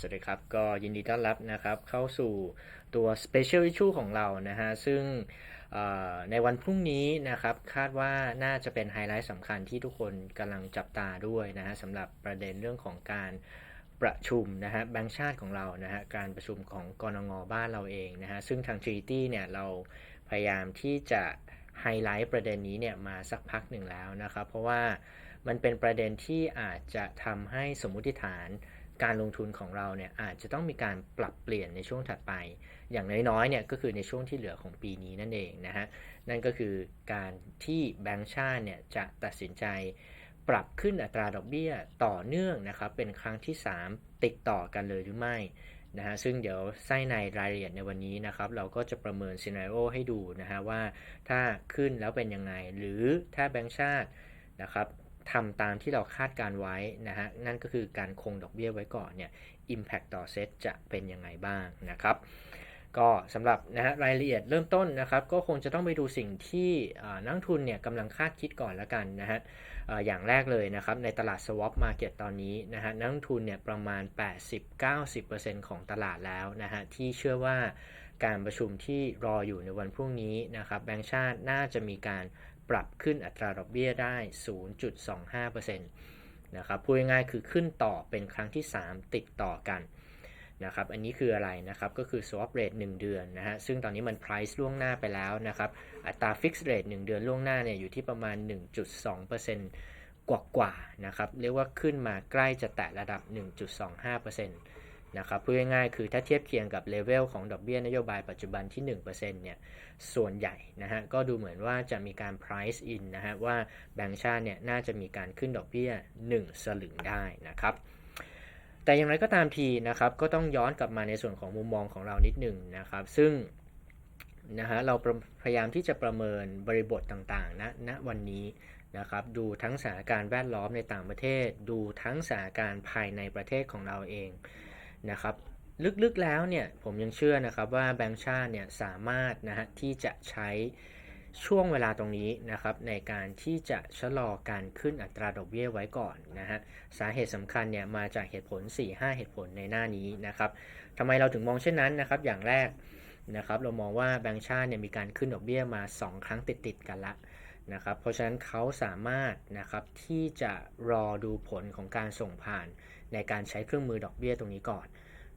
สวัสดีครับ ก็ยินดีต้อนรับนะครับเข้าสู่ตัว Special Issue ของเรานะฮะ ซึ่งในวันพรุ่งนี้นะครับ คาดว่าน่าจะเป็นไฮไลท์สำคัญที่ทุกคนกำลังจับตาด้วยนะฮะสำหรับประเด็นเรื่องของการประชุมนะฮะแบงก์ชาติของเรานะฮะการประชุมของกรงงบ้านเราเองนะฮะ ซึ่งทาง Treaty เนี่ยเราพยายามที่จะไฮไลท์ประเด็นนี้เนี่ยมาสักพักหนึ่งแล้วนะครับ เพราะว่ามันเป็นประเด็นที่อาจจะทำให้สมมุติฐาน การลงทุนของเราเนี่ยอาจจะต้องมีการปรับเปลี่ยนในช่วงถัดไป อย่างน้อยๆเนี่ยก็คือในช่วงที่เหลือของปีนี้นั่นเองนะฮะนั่นก็คือการที่แบงก์ชาติเนี่ยจะตัดสินใจปรับขึ้นอัตราดอกเบี้ยต่อเนื่องนะครับเป็นครั้งที่ 3 ติดต่อกันเลยหรือไม่นะฮะซึ่งเดี๋ยวไส้ในรายละเอียดในวันนี้นะครับเราก็จะประเมินซีนารีโอให้ดูนะฮะว่าถ้าขึ้นแล้วเป็นยังไง หรือถ้าแบงก์ชาตินะครับ ทำตามที่เราคาดการไว้นะฮะนั่นก็คือการคงดอกเบี้ยไว้ก่อนเนี่ย Impact ต่อเซตจะเป็นยังไงบ้างนะครับก็สำหรับนะฮะรายละเอียดเริ่มต้นนะครับ ก็คงจะต้องไปดูสิ่งที่นักทุนเนี่ยกำลังคาดคิดก่อนละกันนะฮะอย่างแรกเลยนะครับ ในตลาด swap market ตอนนี้นะฮะนักทุนเนี่ยประมาณ 80-90%ของตลาดแล้วนะฮะที่เชื่อว่าการประชุมที่รออยู่ในวันพรุ่งนี้นะครับแบงก์ชาติน่าจะมีการ ปรับขึ้นอัตราดอกเบี้ยได้ 0.25%นะครับพูดง่ายๆคือขึ้นต่อเป็นครั้งที่ 3 ติดต่อกันนะครับอันนี้คืออะไรนะครับก็คือ swap rate 1 เดือนนะฮะซึ่งตอนนี้มัน price ล่วงหน้าไปแล้วนะครับอัตรา fixed rate 1 เดือนล่วงหน้าเนี่ยอยู่ที่ประมาณ 1.2%กว่าๆนะครับเรียกว่าขึ้นมาใกล้จะแตะระดับ 1.25% นะครับพูดง่ายๆคือถ้าเทียบเคียงกับเลเวลของดอกเบี้ยนโยบายปัจจุบันที่ 1%เนี่ยส่วนใหญ่นะฮะก็ดูเหมือนว่าจะมีการ price in นะฮะว่าแบงก์ชาติเนี่ยน่าจะมีการขึ้นดอกเบี้ย 1 สลึงได้นะครับแต่อย่างไรก็ตามทีนะครับก็ต้องย้อนกลับมาในส่วนของมุมมองของเรานิดหนึ่งนะครับ ซึ่งนะฮะเราพยายามที่จะประเมินบริบทต่างๆนะณวันนี้นะครับดูทั้งสถานการณ์แวดล้อมในต่างประเทศ ดูทั้งสถานการณ์ภายในประเทศของเราเอง นะครับลึกๆแล้วเนี่ยผมยังเชื่อนะครับว่าแบงก์ชาติเนี่ยสามารถนะฮะที่จะใช้ช่วงเวลาตรงนี้นะครับในการที่จะชะลอการขึ้นอัตราดอกเบี้ยไว้ก่อนนะฮะสาเหตุสำคัญเนี่ยมาจากเหตุผล 4-5 เหตุผลในหน้านี้นะครับทำไมเราถึงมองเช่นนั้นนะครับอย่างแรกนะครับเรามองว่าแบงก์ชาติเนี่ยมีการขึ้นดอกเบี้ยมา 2 ครั้งติดๆกันละนะครับเพราะฉะนั้นเขาสามารถนะครับที่จะรอดูผลของการส่งผ่านในการใช้เครื่องมือดอกเบี้ยตรงนี้ก่อน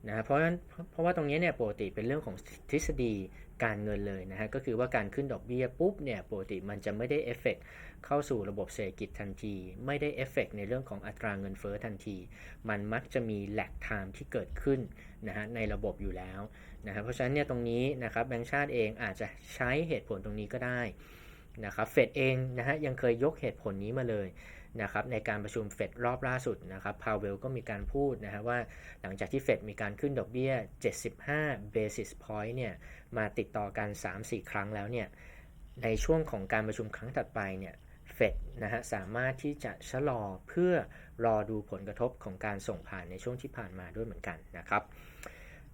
นะเพราะฉะนั้นเพราะว่าตรงนี้เนี่ยปกติเป็นเรื่องของทฤษฎีการเงินเลยนะฮะก็คือว่าการขึ้นดอกเบี้ยปุ๊บเนี่ยปกติมันจะไม่ได้เอฟเฟกเข้าสู่ระบบเศรษฐกิจทันที ไม่ได้เอฟเฟกในเรื่องของอัตราเงินเฟ้อทันที มันมักจะมีแลกไทม์ที่เกิดขึ้นนะฮะในระบบอยู่แล้วนะครับเพราะฉะนั้นเนี่ยตรงนี้นะครับแบงก์ชาติเองอาจจะใช้เหตุผลตรงนี้ก็ได้นะครับเฟดเองนะฮะยังเคยยกเหตุผลนี้มาเลย นะครับในการประชุมเฟดรอบล่าสุดนะครับพาวเวลก็มีการพูดนะฮะว่าหลังจากที่เฟดมีการขึ้นดอกเบี้ย 75 basis point เนี่ยมาติดต่อกัน 3-4 ครั้งแล้วเนี่ยในช่วงของการประชุมครั้งถัดไปเนี่ยเฟดนะฮะสามารถที่จะชะลอเพื่อรอดูผลกระทบของการส่งผ่านในช่วงที่ผ่านมาด้วยเหมือนกันนะครับ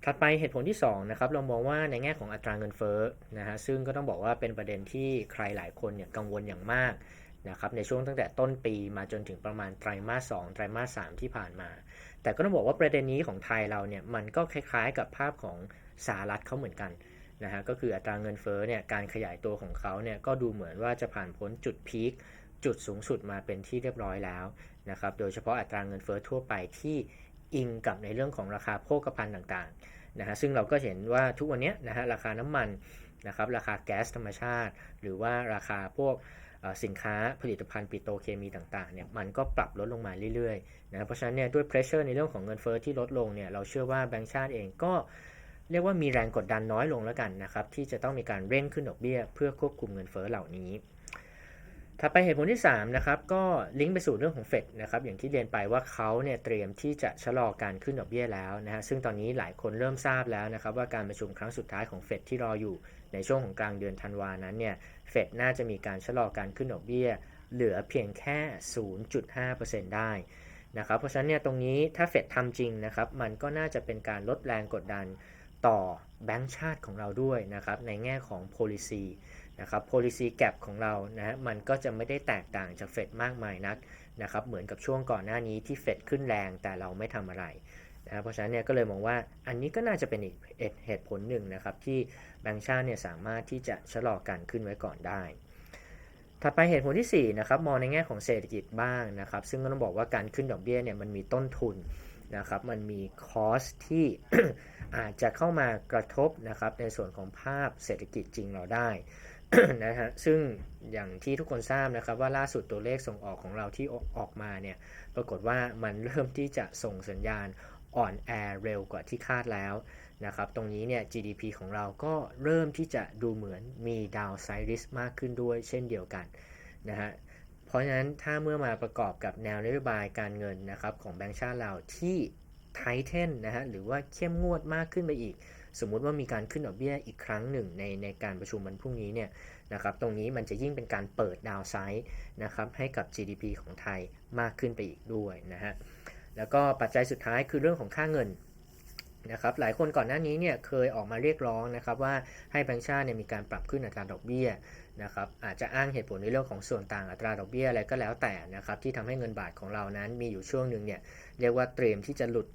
ถัดไปเหตุผลที่2นะครับเรามองว่าในแง่ของอัตราเงินเฟ้อนะฮะซึ่งก็ต้องบอกว่าเป็นประเด็นที่ใครหลายคนเนี่ยกังวลอย่างมาก นะครับในช่วงตั้งแต่ต้นปีมาจนถึงประมาณไตรมาส2ไตรมาส3ที่ผ่านมา แต่ก็ต้องบอกว่าประเด็นนี้ของไทยเราเนี่ยมันก็คล้ายๆกับภาพของสหรัฐเขาเหมือนกันนะฮะก็คืออัตราเงินเฟ้อเนี่ยการขยายตัวของเขาเนี่ยก็ดูเหมือนว่าจะผ่านพ้นจุดพีคจุดสูงสุดมาเป็นที่เรียบร้อยแล้วนะครับโดยเฉพาะอัตราเงินเฟ้อทั่วไปที่อิงกับในเรื่องของราคาโภคภัณฑ์ต่างๆนะฮะซึ่งเราก็เห็นว่าทุกวันนี้นะฮะราคาน้ำมันนะครับราคาแก๊สธรรมชาติ หรือว่าราคาพวก สินค้าผลิตภัณฑ์ปิโตรเคมีต่างๆเนี่ยมันก็ปรับลดลงมาเรื่อยๆนะเพราะฉะนั้นเนี่ยด้วยเพรสเชอร์ในเรื่องของเงินเฟอ้อที่ลดลงเนี่ยเราเชื่อว่าแบงก์ชาติเองก็เรียกว่ามีแรงกดดันน้อยลงแล้วกันนะครับที่จะต้องมีการเร่งขึ้นดอกเบี้ย เพื่อควบคุมเงินเฟอ้อเหล่านี้ถ้าไปเหตุผลที่3นะครับก็ลิงก์ไปสู่เรื่องของเฟดนะครับอย่างที่เรียนไปว่าเขาเนี่ยเตรียมที่จะชะลอการขึ้นดอกเบี้ยแล้วนะฮะซึ่งตอนนี้หลายคนเริ่มทราบแล้วนะครับว่าการประชุมครั้งสุดท้ายของเฟดที่รออยู่ ในช่วงของกลางเดือนธันวานั้นเนี่ยเฟดน่าจะมีการชะลอการขึ้นดอกเบี้ย เหลือเพียงแค่ 0.5%ได้นะครับเพราะฉะนั้นเนี่ยตรงนี้ถ้าเฟดทำจริงนะครับมันก็น่าจะเป็นการลดแรงกดดันต่อแบงก์ชาติของเราด้วยนะครับในแง่ของ policy นะครับ policy gap ของเรานะฮะมันก็จะไม่ได้แตกต่างจากเฟดมากมายนักนะครับเหมือนกับช่วงก่อนหน้านี้ที่เฟดขึ้นแรงแต่เราไม่ทำอะไร นะเพราะฉะนั้นเนี่ยก็เลยมองว่าอันนี้ก็น่าจะเป็นอีกเหตุผลหนึ่งนะครับที่แบงก์ชาติเนี่ยสามารถที่จะชะลอการขึ้นไว้ก่อนได้ ถัดไปเหตุผลที่4นะครับมองในแง่ของเศรษฐกิจบ้างนะครับ ซึ่งก็ต้องบอกว่าการขึ้นดอกเบี้ยเนี่ยมันมีต้นทุนนะครับมันมีคอสที่อาจจะเข้ามากระทบนะครับในส่วนของภาพเศรษฐกิจจริงเราได้นะฮะซึ่งอย่างที่ทุกคนทราบนะครับว่าล่าสุดตัวเลขส่งออกของเราที่ออกมาเนี่ยปรากฏว่ามันเริ่มที่จะส่งสัญญาณ อ่อนแอเร็วกว่าที่คาดแล้วนะครับตรงนี้เนี่ย GDP ของเราก็เริ่มที่จะดูเหมือนมี downside risk มากขึ้นด้วยเช่นเดียวกันนะฮะเพราะฉะนั้นถ้าเมื่อมาประกอบกับแนวนโยบายการเงินนะครับของแบงก์ชาติเราที่ไทเทนนะฮะหรือว่าเข้มงวดมากขึ้นไปอีก สมมุติว่ามีการขึ้นดอกเบี้ยอีกครั้งหนึ่งในในการประชุมวันพรุ่งนี้เนี่ยนะครับตรงนี้มันจะยิ่งเป็นการเปิดดาวไซด์นะครับให้กับ GDP ของไทยมากขึ้นไปอีกด้วยนะฮะ แล้วก็ปัจจัยสุดท้ายคือเรื่องของค่าเงินนะครับหลายคนก่อนหน้านี้เนี่ยเคยออกมาเรียกร้องนะครับว่าให้แบงก์ชาติเนี่ยมีการปรับขึ้นอัตราดอกเบี้ยนะครับอาจจะอ้างเหตุผลในเรื่องของส่วนต่างอัตราดอกเบี้ยอะไรก็แล้วแต่นะครับที่ทำให้เงินบาทของเรานั้นมีอยู่ช่วงหนึ่งเนี่ยเรียกว่าเตรียมที่จะหลุด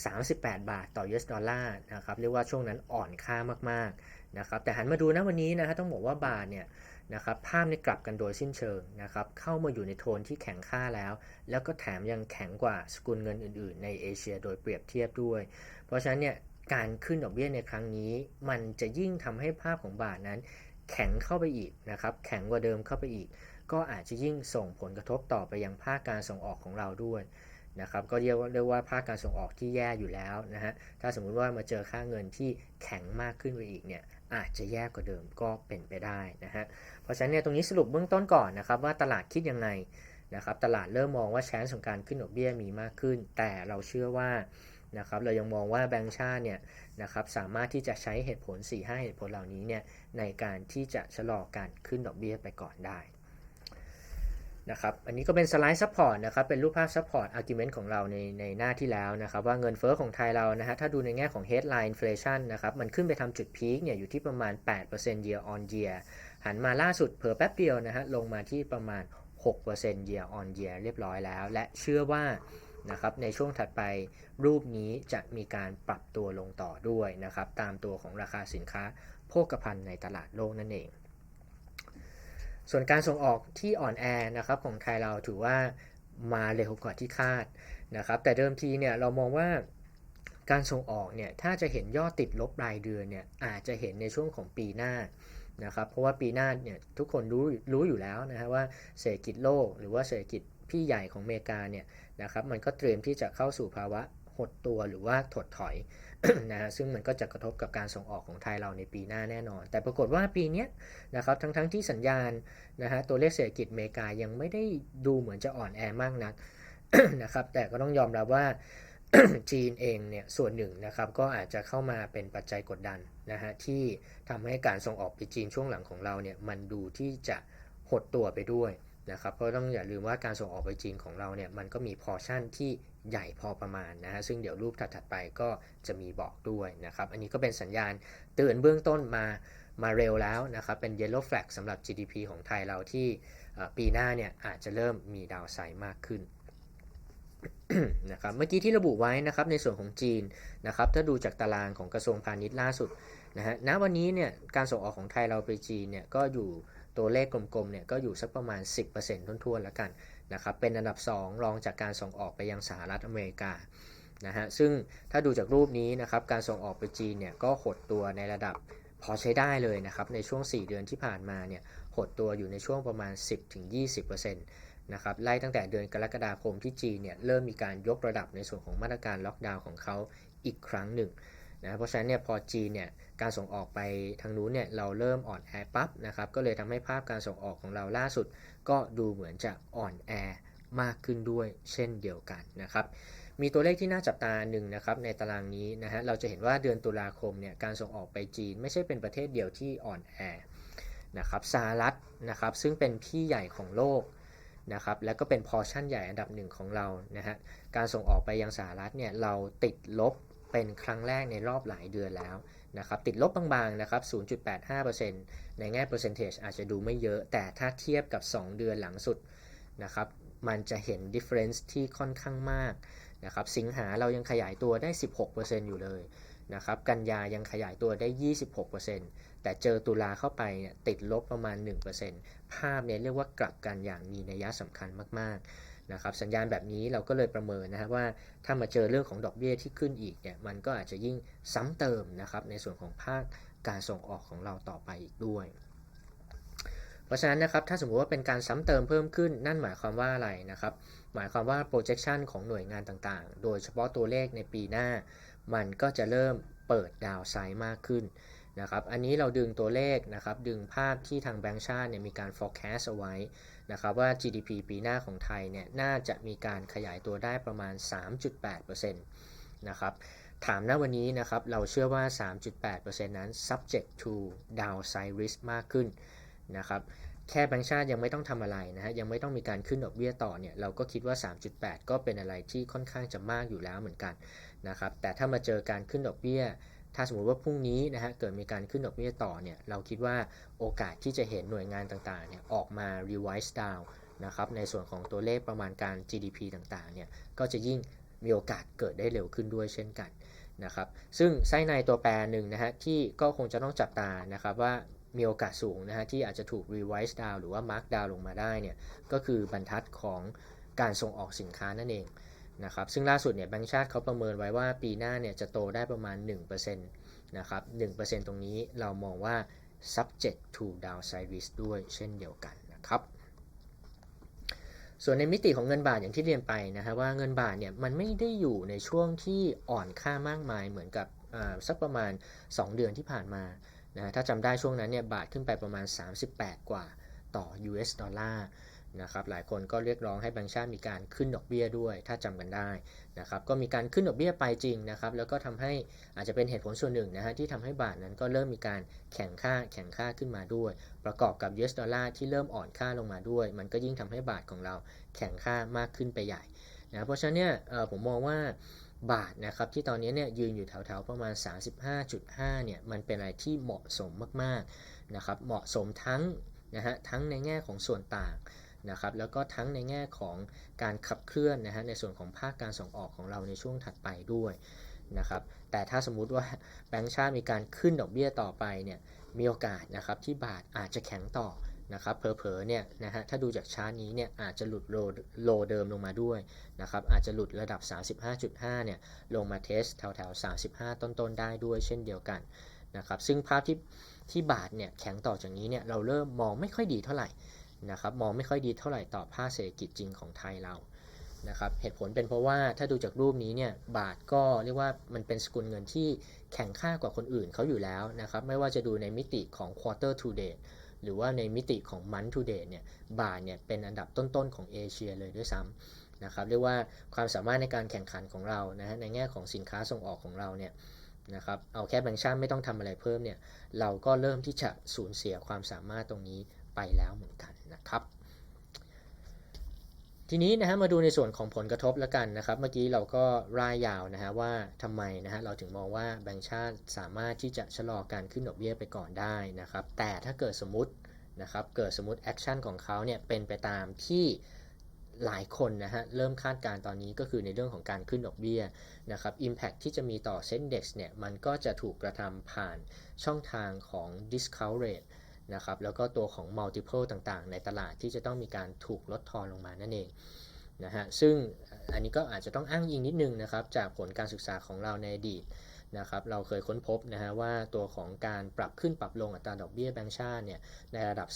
38 บาทต่อ US ดอลลาร์นะครับเรียกว่าช่วงนั้นอ่อนค่ามากๆนะครับแต่หันมาดูนะวันนี้นะฮะต้องบอกว่าบาทเนี่ย นะครับภาพนี่กลับกันโดยสิ้นเชิงนะครับเข้ามาอยู่ในโทนที่แข็งค่าแล้ว แล้วก็แถมยังแข็งกว่าสกุลเงินอื่นๆ ในเอเชียโดยเปรียบเทียบด้วย เพราะฉะนั้นเนี่ยการขึ้นดอกเบี้ยในครั้งนี้ มันจะยิ่งทำให้ภาพของบาทนั้น แข็งเข้าไปอีกนะครับแข็งกว่าเดิมเข้าไปอีก ก็อาจจะยิ่งส่งผลกระทบต่อไปยังภาคการส่งออกของเราด้วยนะครับก็เรียกว่าเรียกว่าภาคการส่งออกที่แย่อยู่แล้วนะฮะถ้าสมมุติว่ามาเจอค่าเงินที่แข็งมากขึ้นไปอีกเนี่ย อาจจะแย่กว่าเดิมก็เป็นไปได้นะฮะ เพราะฉะนั้นเนี่ยตรงนี้สรุปเบื้องต้นก่อนนะครับว่าตลาดคิดยังไงนะครับตลาดเริ่มมองว่าแชนส์ของการขึ้นดอกเบี้ยมีมากขึ้น แต่เราเชื่อว่านะครับเรายังมองว่าแบงก์ชาติเนี่ยนะครับสามารถที่จะใช้เหตุผล 4-5 เหตุผลเหล่านี้เนี่ยในการที่จะชะลอการขึ้นดอกเบี้ยไปก่อนได้ นะครับ อันนี้ก็เป็นสไลด์ซัพพอร์ตนะครับ เป็นรูปภาพซัพพอร์ตอาร์กิวเมนต์ของเราในในหน้าที่แล้วนะครับ ว่าเงินเฟอ้อของไทยเรานะฮะ ถ้าดูในแง่ของ headline inflation นะครับ มันขึ้นไปทำจุดพีคเนี่ยอยู่ที่ประมาณ 8% year on year หันมาล่าสุดเผอแป๊บเดียวนะฮะ ลงมาที่ประมาณ 6% year on year เรียบร้อยแล้ว และเชื่อว่านะครับในช่วงถัดไปรูปนี้จะมีการปรับตัวลงต่อด้วยนะครับ ตามตัวของราคาสินค้าโภคภัณฑ์ในตลาดโลกนั่นเอง ส่วนการส่งออกที่อ่อนแอนะครับของไทยเราถือว่ามาเร็วกว่าที่คาดนะครับ แต่เดิมทีเนี่ยเรามองว่าการส่งออกเนี่ยถ้าจะเห็นยอดติดลบรายเดือนเนี่ยอาจจะเห็นในช่วงของปีหน้านะครับเพราะว่าปีหน้าเนี่ยทุกคนรู้รู้อยู่แล้วนะฮะว่าเศรษฐกิจโลกหรือว่าเศรษฐกิจพี่ใหญ่ของอเมริกาเนี่ยนะครับมันก็เตรียมที่จะเข้าสู่ภาวะหดตัวหรือว่าถดถอย นะฮะซึ่งมันก็จะกระทบกับการส่งออกของไทยเราในปีหน้าแน่นอน แต่ปรากฏว่าปีนี้นะครับทั้งๆทที่สัญญาณนะฮะตัวเลขเศรษฐกิจอเมริกายังไม่ได้ดูเหมือนจะอ่อนแอมากนักนะครับแต่ก็ต้องยอมรับว่าจีนเองเนี่ยส่วนหนึ่งนะครับก็อาจจะเข้ามาเป็นปัจจัยกดดันนะฮะที่ทำให้การส่งออกไปจีนช่วงหลังของเราเนี่ยมันดูที่จะหดตัวไปด้วย นะครับเพราะต้องอย่าลืมว่าการส่งออกไปจีนของเราเนี่ยมันก็มีพอชั่นที่ใหญ่พอประมาณนะฮะซึ่งเดี๋ยวรูปถัดๆไปก็จะมีบอกด้วยนะครับ อันนี้ก็เป็นสัญญาณเตือนเบื้องต้นมามาเร็วแล้วนะครับ เป็น yellow flag สำหรับ GDP ของไทยเราที่ปีหน้าเนี่ยอาจจะเริ่มมีดาวไซด์มากขึ้นนะครับเมื่อกี้ที่ระบุไว้นะครับในส่วนของจีนนะครับถ้าดูจากตารางของกระทรวงพาณิชย์ล่าสุดนะฮะณวันนี้เนี่ยการส่งออกของไทยเราไปจีนเนี่ยก็อยู่ ตัวเลขกลมๆเนี่ยก็อยู่สักประมาณ 10%ทุ่นๆแล้วกันนะครับเป็นอันดับ 2 รองจากการส่งออกไปยังสหรัฐอเมริกานะฮะซึ่งถ้าดูจากรูปนี้นะครับการส่งออกไปจีนเนี่ยก็หดตัวในระดับพอใช้ได้เลยนะครับในช่วง 4 เดือนที่ผ่านมาเนี่ยหดตัวอยู่ในช่วงประมาณ 10-20%นะครับไล่ตั้งแต่เดือนกรกฎาคมที่จีนเนี่ยเริ่มมีการยกระดับในส่วนของมาตรการล็อกดาวน์ของเขาอีกครั้งหนึ่งนะเพราะฉะนั้นเนี่ยพอจีนเนี่ย การส่งออกไปทางนู้นเนี่ยเราเริ่มอ่อนแอปั๊บนะครับก็เลยทำให้ภาพการส่งออกของเราล่าสุด ก็ดูเหมือนจะอ่อนแอมากขึ้นด้วยเช่นเดียวกันนะครับมีตัวเลขที่น่าจับตาหนึ่งนะครับในตารางนี้นะฮะเราจะเห็นว่าเดือนตุลาคมเนี่ยการส่งออกไปจีน ไม่ใช่เป็นประเทศเดียวที่อ่อนแอนะครับสหรัฐนะครับซึ่งเป็นพี่ใหญ่ของโลกนะครับแล้วก็เป็นพอชั่นใหญ่อันดับหนึ่งของเรานะฮะการส่งออกไปยังสหรัฐเนี่ยเราติดลบ เป็นครั้งแรกในรอบหลายเดือนแล้วนะครับติดลบบางๆนะครับ 0.85%ในแง่เปอร์เซนเทจอาจจะดูไม่เยอะ แต่ถ้าเทียบกับ 2 เดือนหลังสุดนะครับมันจะเห็น difference ที่ค่อนข้างมากนะครับสิงหาเรายังขยายตัวได้ 16%อยู่เลยนะครับกันยายังขยายตัวได้ 26%แต่เจอตุลาเข้าไปเนี่ยติดลบประมาณ 1%ภาพเนี่ยเรียกว่ากลับกันอย่างมีนัยสำคัญมากๆ นะครับสัญญาณแบบนี้เราก็เลยประเมินนะครับว่าถ้ามาเจอเรื่องของดอกเบี้ยที่ขึ้นอีกเนี่ยมันก็อาจจะยิ่งซ้ำเติมนะครับในส่วนของภาคการส่งออกของเราต่อไปอีกด้วย เพราะฉะนั้นนะครับถ้าสมมุติว่าเป็นการซ้ำเติมเพิ่มขึ้นนั่นหมายความว่าอะไรนะครับหมายความว่า projection ของหน่วยงานต่างๆ โดยเฉพาะตัวเลขในปีหน้า มันก็จะเริ่มเปิดดาวไซด์มากขึ้นนะครับ อันนี้เราดึงตัวเลขนะครับ ดึงภาพที่ทางแบงก์ชาติเนี่ยมีการ forecast เอาไว้ นะครับว่า GDP ปีหน้าของไทยเนี่ยน่าจะมีการขยายตัวได้ประมาณ 3.8%นะครับถามณวันนี้นะครับเราเชื่อว่า 3.8%นั้น subject to downside risk มากขึ้นนะครับแค่แบงก์ชาติยังไม่ต้องทำอะไรนะฮะยังไม่ต้องมีการขึ้นดอกเบี้ยต่อเนี่ยเราก็คิดว่า 3.8 ก็เป็นอะไรที่ค่อนข้างจะมากอยู่แล้วเหมือนกันนะครับแต่ถ้ามาเจอการขึ้นดอกเบี้ย ถ้าสมมติว่าพรุ่งนี้นะฮะเกิดมีการขึ้นดอกเบี้ยต่อเนี่ยเราคิดว่าโอกาสที่จะเห็นหน่วยงานต่างๆเนี่ยออกมา revise down นะครับในส่วนของตัวเลขประมาณการ GDP ต่างๆเนี่ยก็จะยิ่งมีโอกาสเกิดได้เร็วขึ้นด้วยเช่นกันนะครับซึ่งไส้ในตัวแปรหนึ่งนะฮะที่ก็คงจะต้องจับตานะครับว่ามีโอกาสสูงนะฮะที่อาจจะถูก revise down หรือว่า mark down ลงมาได้เนี่ยก็คือบรรทัดของการส่งออกสินค้านั่นเอง นะครับซึ่งล่าสุดเนี่ยแบงก์ชาติเขาประเมินไว้ว่าปีหน้าเนี่ยจะโตได้ประมาณ 1%นะครับ1%ตรงนี้เรามองว่า subject to downside risk ด้วยเช่นเดียวกันนะครับส่วนในมิติของเงินบาทอย่างที่เรียนไปนะฮะว่าเงินบาทเนี่ยมันไม่ได้อยู่ในช่วงที่อ่อนค่ามากมายเหมือนกับสักประมาณ 2 เดือนที่ผ่านมานะถ้าจำได้ช่วงนั้นเนี่ยบาทขึ้นไปประมาณ 38 กว่าต่อ US ดอลลาร์ นะครับหลายคนก็เรียกร้องให้แบงก์ชาติมีการขึ้นดอกเบี้ยด้วย ถ้าจำกันได้นะครับก็มีการขึ้นดอกเบี้ยไปจริงนะครับแล้วก็ทำให้อาจจะเป็นเหตุผลส่วนหนึ่งนะฮะที่ทำให้บาทนั้นก็เริ่มมีการแข่งค่าแข่งค่าขึ้นมาด้วย ประกอบกับ US ดอลลาร์ที่เริ่มอ่อนค่าลงมาด้วย มันก็ยิ่งทำให้บาทของเราแข่งค่ามากขึ้นไปใหญ่นะเพราะฉะนั้นเนี่ยผมมองว่าบาทนะครับที่ตอนนี้เนี่ยยืนอยู่แถวๆประมาณ 35.5เนี่ยมันเป็นอะไรที่เหมาะสมมากๆนะครับเหมาะสมทั้งนะฮะทั้งในแง่ของส่วนต่าง นะครับแล้วก็ทั้งในแง่ของการขับเคลื่อนนะฮะในส่วนของภาคการส่งออกของเราในช่วงถัดไปด้วยนะครับแต่ถ้าสมมุติว่าแบงก์ชาติมีการขึ้นดอกเบี้ยต่อไปเนี่ยมีโอกาสนะครับที่บาทอาจจะแข็งต่อนะครับเผลอๆเนี่ยนะฮะถ้าดูจากชาร์ตนี้เนี่ยอาจจะหลุดโลโลเดิมลงมาด้วยนะครับอาจจะหลุดระดับ 35.5เนี่ยลงมาเทสแถวๆ 35 ต้นๆ ได้ด้วยเช่นเดียวกันนะครับซึ่งภาพที่ที่บาทเนี่ยแข็งต่อจากนี้เนี่ยเราเริ่มมองไม่ค่อยดีเท่าไหร่ นะครับมองไม่ค่อยดีเท่าไหร่ต่อภาคเศรษฐกิจจริงของไทยเรานะครับเหตุผลเป็นเพราะว่าถ้าดูจากรูปนี้เนี่ยบาทก็เรียกว่ามันเป็นสกุลเงินที่แข็งค่ากว่าคนอื่นเขาอยู่แล้วนะครับไม่ว่าจะดูในมิติของ quarter to date หรือว่าในมิติของ month to date เนี่ยบาทเนี่ยเป็นอันดับต้นๆของเอเชียเลยด้วยซ้ำนะครับเรียกว่าความสามารถในการแข่งขันของเรานะฮะในแง่ของสินค้าส่งออกของเราเนี่ยนะครับเอาแค่แบงค์ชาติไม่ต้องทำอะไรเพิ่มเนี่ยเราก็เริ่มที่จะสูญเสียความสามารถตรงนี้ ไปแล้วเหมือนกันนะครับทีนี้นะฮะมาดูในส่วนของผลกระทบแล้วกันนะครับ เมื่อกี้เราก็รายยาวนะฮะว่าทำไมนะฮะเราถึงมองว่าแบงก์ชาติสามารถที่จะชะลอการขึ้นดอกเบี้ยไปก่อนได้นะครับ แต่ถ้าเกิดสมมตินะครับเกิดสมมติแอคชั่นของเขาเนี่ยเป็นไปตามที่หลายคนนะฮะเริ่มคาดการตอนนี้ก็คือในเรื่องของการขึ้นดอกเบี้ยนะครับ Impact ที่จะมีต่อเซ็นเด็กซ์เนี่ยมันก็จะถูกกระทำผ่านช่องทางของ discount rate นะครับแล้วก็ตัวของ multiple ต่างๆ ในตลาดที่จะต้องมีการถูกลดทอนลงมานั่นเองนะฮะซึ่งอันนี้ก็อาจจะต้องอ้างอิงนิดนึงนะครับจากผลการศึกษาของเราในอดีตนะครับเราเคยค้นพบนะฮะว่าตัวของการปรับขึ้นปรับลงอัตราดอกเบี้ยแบงก์ชาติเนี่ยในระดับ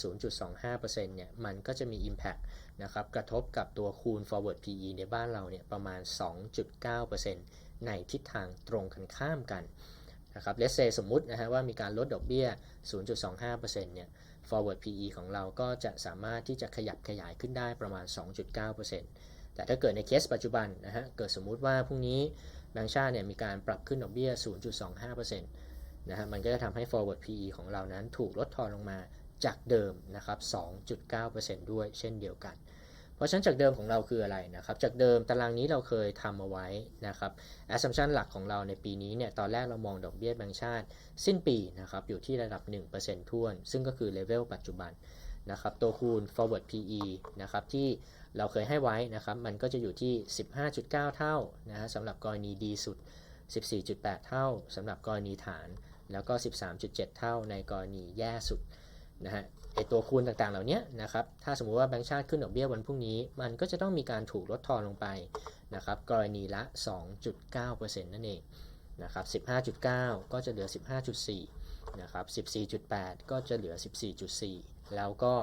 0.25%เนี่ยมันก็จะมี Impact นะครับกระทบกับตัวคูณ forward PE ในบ้านเราเนี่ยประมาณ 2.9%ในทิศทางตรงกันข้ามกันนะครับเลสเซสมมุตินะฮะว่ามีการลดดอกเบี้ย 0.25%เนี่ย forward PE ของเราก็จะสามารถที่จะขยับขยายขึ้นได้ประมาณ 2.9%แต่ถ้าเกิดในเคสปัจจุบันนะฮะ เกิดสมมุติว่าพรุ่งนี้แบงก์ชาติเนี่ยมีการปรับขึ้นดอกเบี้ย 0.25%นะฮะ มันก็จะทำให้ forward PE ของเรานั้นถูกลดทอนลงมาจากเดิมนะครับ 2.9%ด้วยเช่นเดียวกัน เพราะฉะนั้นจากเดิมของเราคืออะไรนะครับ จากเดิมตารางนี้เราเคยทำเอาไว้นะครับ assumption หลักของเราในปีนี้เนี่ย ตอนแรกเรามองดอกเบี้ยแบงก์ชาติ สิ้นปีนะครับ อยู่ที่ระดับ 1%ท่วน ซึ่งก็คือเลเวลปัจจุบันนะครับ ตัวคูณ forward PE นะครับ ที่เราเคยให้ไว้นะครับ มันก็จะอยู่ที่ 15.9 เท่านะฮะสำหรับกรณีดีสุด 14.8 เท่าสำหรับกรณีฐาน แล้วก็ 13.7 เท่าในกรณีแย่สุด นะฮะไอตัวคูณต่างๆเหล่านี้นะครับถ้าสมมุติว่าแบงก์ชาติขึ้นดอกเบี้ยวันพรุ่งนี้ มันก็จะต้องมีการถูกลดทอนลงไปนะครับกรณีละ 2.9%นั่นเองนะครับ15.9 ก็จะเหลือ 15.4นะครับ14.8 ก็จะเหลือ 14.4 แล้วก็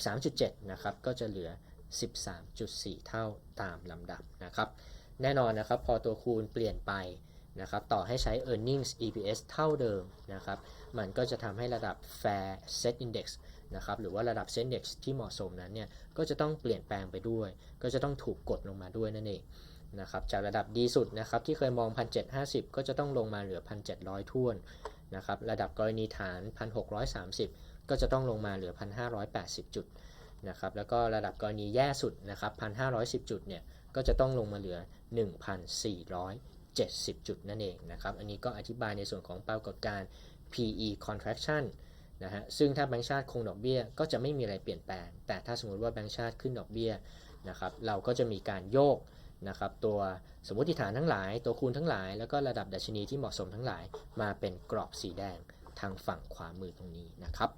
13.7นะครับก็จะเหลือ 13.4 เท่าตามลำดับนะครับแน่นอนนะครับพอตัวคูณเปลี่ยนไป นะครับต่อให้ใช้ earnings EPS เท่าเดิมนะครับมันก็จะทำให้ระดับ fair set index นะครับหรือว่าระดับ set index ที่เหมาะสมนั้นเนี่ยก็จะต้องเปลี่ยนแปลงไปด้วย ก็จะต้องถูกกดลงมาด้วยนั่นเองนะครับจากระดับดีสุดนะครับที่เคยมอง 1,750 ก็จะต้องลงมาเหลือ 1,700ท้วนนะครับระดับกรณีฐาน 1,630 ก็จะต้องลงมาเหลือ 1,580 จุดนะครับแล้วก็ระดับกรณีแย่สุดนะครับ 1,510 จุดเนี่ยก็จะต้องลงมาเหลือ 70 จุดนั่นเองนะครับอันนี้ก็อธิบายในส่วนของปรากฏการณ์ PE contraction นะฮะซึ่งถ้าแบงก์ชาติคงดอกเบี้ยก็จะไม่มีอะไรเปลี่ยนแปลง แต่ถ้าสมมติว่าแบงก์ชาติขึ้นดอกเบี้ยนะครับเราก็จะมีการโยกนะครับตัวสมมติฐานทั้งหลาย ตัวคูณทั้งหลาย แล้วก็ระดับดัชนีที่เหมาะสมทั้งหลายมาเป็นกรอบสีแดงทางฝั่งขวามือตรงนี้นะครับ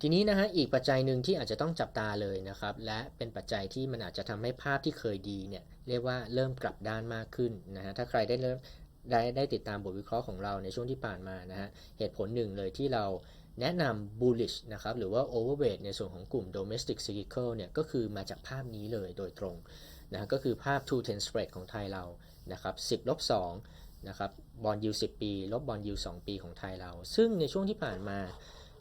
ทีนี้นะฮะอีกปัจจัยหนึ่งที่อาจจะต้องจับตาเลยนะครับ และเป็นปัจจัยที่มันอาจจะทำให้ภาพที่เคยดีเนี่ยเรียกว่าเริ่มกลับด้านมากขึ้นนะฮะถ้าใครได้เริ่มได้ได้ติดตามบทวิเคราะห์ของเราในช่วงที่ผ่านมานะฮะเหตุผลหนึ่งเลยที่เราแนะนำ bullish นะครับหรือว่า overweight ในส่วนของกลุ่ม domestic cyclical เนี่ยก็คือมาจากภาพนี้เลยโดยตรงนะก็คือภาพ two ten spread ของไทยเรานะครับ10ลบ2นะครับบอลยู10 ปี ลบบอลยู2 ปีของไทยเรา ซึ่งในช่วงที่ผ่านมา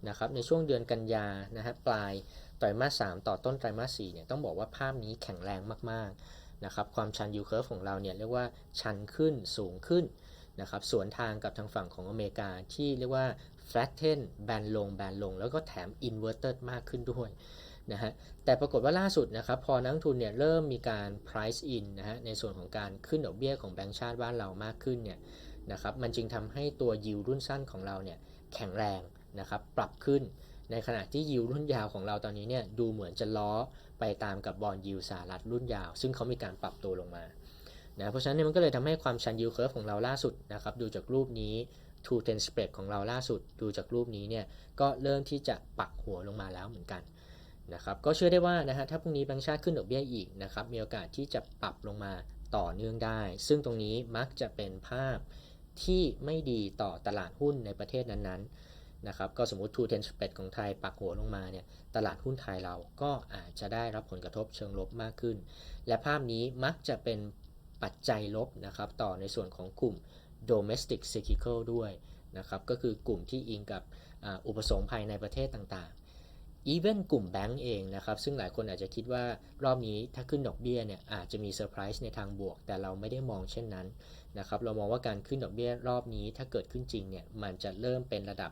นะครับในช่วงเดือนกันยานะฮะปลายไตรมาส3ต่อต้นไตรมาส4เนี่ยต้องบอกว่าภาพนี้แข็งแรงมากๆนะครับความชันยูเคอร์ฟของเราเนี่ยเรียกว่าชันขึ้นสูงขึ้นนะครับสวนทางกับทางฝั่งของอเมริกาที่เรียกว่า flatten แบนลงแบนลง แล้วก็แถม inverted มากขึ้นด้วยนะฮะแต่ปรากฏว่าล่าสุดนะครับพอนักทุนเนี่ยเริ่มมีการ price in นะฮะในส่วนของการขึ้นดอกเบี้ยของแบงก์ชาติบ้านเรามากขึ้นเนี่ยนะครับมันจึงทำให้ตัวยิวรุ่นสั้นของเราเนี่ยแข็งแรง นะครับปรับขึ้นในขณะที่ยิวรุ่นยาวของเราตอนนี้เนี่ยดูเหมือนจะล้อไปตามกับบอลยิวสหรัฐรุ่นยาว ซึ่งเขามีการปรับตัวลงมานะเพราะฉะนั้นมันก็เลยทำให้ความชันยิวเคิร์ฟของเราล่าสุดนะครับดูจากรูปนี้ two ten spread ของเราล่าสุดดูจากรูปนี้เนี่ยก็เริ่มที่จะปักหัวลงมาแล้วเหมือนกันนะครับก็เชื่อได้ว่านะฮะถ้าพรุ่งนี้แบงก์ชาติขึ้นดอกเบี้ยอีกนะครับมีโอกาสที่จะปรับลงมาต่อเนื่องได้ ซึ่งตรงนี้มักจะเป็นภาพที่ไม่ดีต่อตลาดหุ้นในประเทศนั้นๆ นะครับก็สมมติ two ten spread ของไทยปักหัวลงมาเนี่ยตลาดหุ้นไทยเราก็อาจจะได้รับผลกระทบเชิงลบมากขึ้น และภาพนี้มักจะเป็นปัจจัยลบนะครับต่อในส่วนของกลุ่ม domestic cyclical ด้วยนะครับก็คือกลุ่มที่อิงกับออุปสงค์ภายในประเทศต่างๆอีเวนกลุ่มแบงก์เองนะครับซึ่งหลายคนอาจจะคิดว่ารอบนี้ถ้าขึ้นดอกเบี้ยเนี่ยอาจจะมีเซอร์ไพรส์ในทางบวก แต่เราไม่ได้มองเช่นนั้นนะครับเรามองว่าการขึ้นดอกเบี้ยรอบนี้ถ้าเกิดขึ้นจริงเนี่ยมันจะเริ่มเป็นระดับ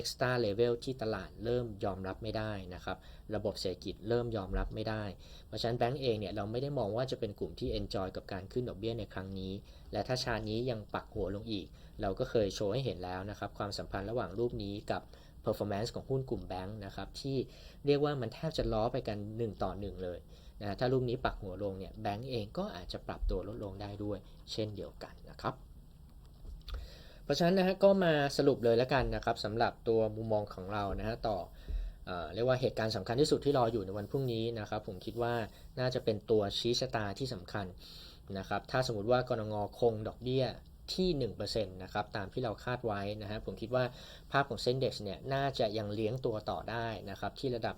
extra level ที่ตลาดเริ่มยอมรับไม่ได้นะครับ ระบบเศรษฐกิจเริ่มยอมรับไม่ได้ เพราะฉะนั้นแบงก์เองเนี่ยเราไม่ได้มองว่าจะเป็นกลุ่มที่ enjoy กับการขึ้นดอกเบี้ยในครั้งนี้ และถ้าชานี้ยังปักหัวลงอีก เราก็เคยโชว์ให้เห็นแล้วนะครับ ความสัมพันธ์ระหว่างรูปนี้กับ performance ของหุ้นกลุ่มแบงค์นะครับ ที่เรียกว่ามันแทบจะล้อไปกัน 1 ต่อ 1 เลยนะถ้ารูปนี้ปักหัวลงเนี่ยแบงก์เองก็อาจจะปรับตัวลดลงได้ด้วย เช่นเดียวกันนะครับ เพราะฉะนั้นนะฮะก็มาสรุปเลยแล้วกันนะครับสำหรับตัวมุมมองของเรานะฮะต่อเอเรียกว่าเหตุการณ์สำคัญที่สุดที่รออยู่ในวันพรุ่งนี้นะครับผมคิดว่าน่าจะเป็นตัวชี้ชะตาที่สำคัญนะครับถ้าสมมติว่ากรงงคงดอกเบี้ยที่ 1%นะครับตามที่เราคาดไว้นะฮะผมคิดว่าภาพของเซ็นเด็กเนี่ยน่าจะยังเลี้ยงตัวต่อได้นะครับที่ระดับ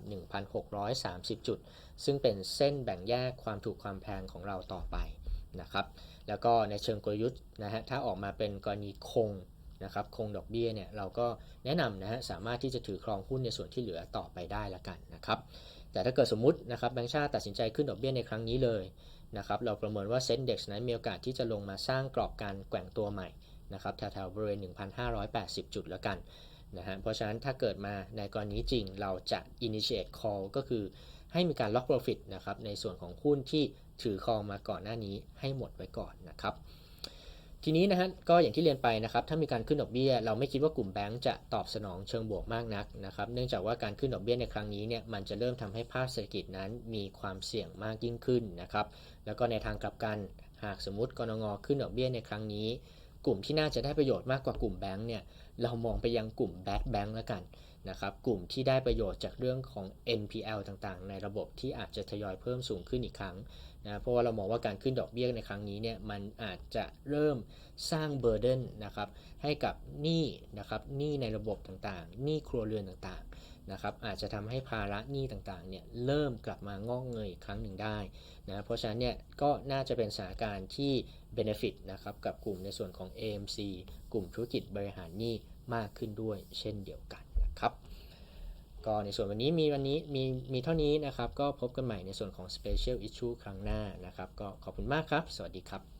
1,630 จุด ซึ่งเป็นเส้นแบ่งแยกความถูกความแพงของเราต่อไปนะครับ แล้วก็ในเชิงกลยุทธ์นะฮะถ้าออกมาเป็นกรณีคงนะครับคงดอกเบี้ยเนี่ยเราก็แนะนำนะฮะสามารถที่จะถือครองหุ้นในส่วนที่เหลือต่อไปได้ละกันนะครับแต่ถ้าเกิดสมมุตินะครับแบงก์ชาติตัดสินใจขึ้นดอกเบี้ยในครั้งนี้เลยนะครับเราประเมินว่าเซ็นเด็กนั้นมีโอกาสที่จะลงมาสร้างกรอบการแกว่งตัวใหม่นะครับแถวๆบริเวณ 1,580 จุดล้วกันนะฮะเพราะฉะนั้นถ้าเกิดมาในกรณีจริงเราจะ initiate call ก็คือ ให้มีการล็อก profit นะครับในส่วนของหุ้นที่ถือครองมาก่อนหน้านี้ให้หมดไว้ก่อนนะครับทีนี้นะฮะก็อย่างที่เรียนไปนะครับถ้ามีการขึ้นดอกเบี้ย เราไม่คิดว่ากลุ่มแบงก์จะตอบสนองเชิงบวกมากนักนะครับเนื่องจากว่าการขึ้นดอกเบี้ยในครั้งนี้เนี่ยมันจะเริ่มทำให้ภาคเศรษฐกิจนั้นมีความเสี่ยงมากยิ่งขึ้นนะครับแล้วก็ในทางกลับกันหากสมมติกรงงขึ้นดอกเบี้ยในครั้งนี้ กลุ่มที่น่าจะได้ประโยชน์มากกว่ากลุ่มแบงก์เนี่ยเรามองไปยังกลุ่มแบดแบงก์แล้วกัน นะครับกลุ่มที่ได้ประโยชน์จากเรื่องของ NPL ต่างๆ ในระบบที่อาจจะทยอยเพิ่มสูงขึ้นอีกครั้งนะเพราะว่าเรามองว่าการขึ้นดอกเบี้ยในครั้งนี้เนี่ยมันอาจจะเริ่มสร้างเบอร์เดนนะครับให้กับหนี้นะครับหนี้ในระบบต่างๆหนี้ครัวเรือนต่างๆนะครับอาจจะทำให้ภาระหนี้ต่างๆเนี่ยเริ่มกลับมางอกเงยอีกครั้งหนึ่งได้นะเพราะฉะนั้นเนี่ยก็น่าจะเป็นสถานการณ์ที่ benefit นะครับกับกลุ่มในส่วนของ AMC กลุ่มธุรกิจบริหารหนี้มากขึ้นด้วยเช่นเดียวกัน ครับ ก็ในส่วนวันนี้มีวันนี้มีมีเท่านี้นะครับ ก็พบกันใหม่ในส่วนของ Special Issue ครั้งหน้านะครับ ก็ขอบคุณมากครับ สวัสดีครับ